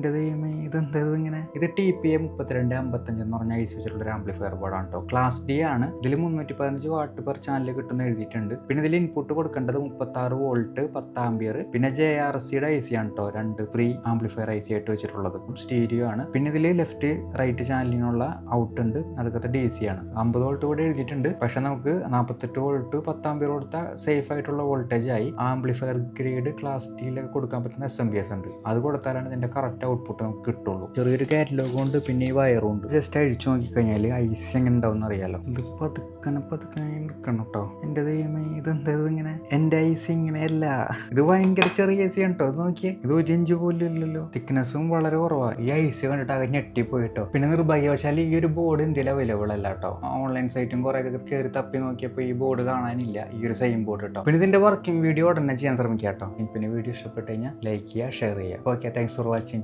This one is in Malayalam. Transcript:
എന്റെ ദൈവമേ ഇതെന്താ ഇങ്ങനെ? ഇത് ടി പി എ മുപ്പത്തിരണ്ട് അമ്പത്തഞ്ച് എന്ന് പറഞ്ഞ ഐസ് വെച്ചിട്ടുള്ള ഒരു ആംപ്ലിഫയർ ബോർഡാണ് കേട്ടോ ക്ലാസ് ഡി ആണ്. ഇതിൽ മുന്നൂറ്റി പതിനഞ്ച് വാട്ട് പെർ ചാനൽ കിട്ടുന്ന എഴുതിയിട്ടുണ്ട്. പിന്നെ ഇതിൽ ഇൻപുട്ട് കൊടുക്കേണ്ടത് മുപ്പത്താറ് വോൾട്ട് പത്ത് ആംബിയർ പിന്നെ ജെ ആർ സിയുടെ ഐ സി ആണ് കേട്ടോ രണ്ട് പ്രീ ആംപ്ലിഫയർ ഐ സി ആയിട്ട് വെച്ചിട്ടുള്ളത്. സ്റ്റീരിയോ ആണ്. പിന്നെ ഇതിൽ ലെഫ്റ്റ് റൈറ്റ് ചാനലിനുള്ള ഔട്ട് ഉണ്ട്. നടുക്കത്തെ ഡി സി ആണ്. അമ്പത് വോൾട്ട് കൂടെ എഴുതിയിട്ടുണ്ട്. പക്ഷെ നമുക്ക് നാൽപ്പത്തെട്ട് വോൾട്ട് പത്ത് ആംബിയർ കൊടുത്ത സേഫ് ആയിട്ടുള്ള വോൾട്ടേജ് ആയി. ആംപ്ലിഫയർ ഗ്രേഡ് ക്ലാസ് ഡിയിലൊക്കെ കൊടുക്കാൻ പറ്റുന്ന എസ് എം ബി എസ് ഉണ്ട്. അത് കൊടുത്താലാണ് ഇതിന്റെ കറക്റ്റ് ഔട്ട്പുട്ട് നമുക്ക് കിട്ടുള്ളൂ. ചെറിയൊരു കാറ്റലോഗ് ഉണ്ട് പിന്നെ ഈ വയറും ഉണ്ട്. ജസ്റ്റ് അഴിച്ചു നോക്കിക്കഴിഞ്ഞാൽ ഐസ് എങ്ങനെ ഉണ്ടാവും അറിയാലോ. ഇത് പതുക്കനെ പതുക്കനെ എടുക്കണം കേട്ടോ എന്റെ ദൈവമേ ഇതെന്താ ഇങ്ങനെ? എന്റെ ഐസ് ഇങ്ങനെയല്ല. ഇത് ഭയങ്കര ചെറിയ ഐസ് കേട്ടോ നോക്കിയേ ഇത് ഒരു ഇഞ്ച് പോലും ഇല്ലല്ലോ. തിക്നെസ്സും വളരെ കുറവാ. ഈ ഐസ് കണ്ടിട്ട് ആകെ ഞെട്ടിപ്പോയിട്ടോ പിന്നെ നിർഭാഗ്യവശാൽ ഈ ഒരു ബോർഡ് ഇന്ത്യയിൽ അവൈലബിൾ അല്ല കേട്ടോ ഓൺലൈൻ സൈറ്റും കുറെ കയറി തപ്പി നോക്കിയപ്പോൾ ഈ ബോർഡ് കാണാനില്ല. ഈ ഒരു സെയിം ബോർഡ് കേട്ടോ പിന്നെ ഇതിന്റെ വർക്കിംഗ് വീഡിയോ ഉടനെ ചെയ്യാൻ ശ്രമിക്കാം കേട്ടോ പിന്നെ വീഡിയോ ഇഷ്ടപ്പെട്ട് കഴിഞ്ഞാൽ ലൈക്ക് ചെയ്യുക ഷെയർ ചെയ്യുക. Okay thanks for watching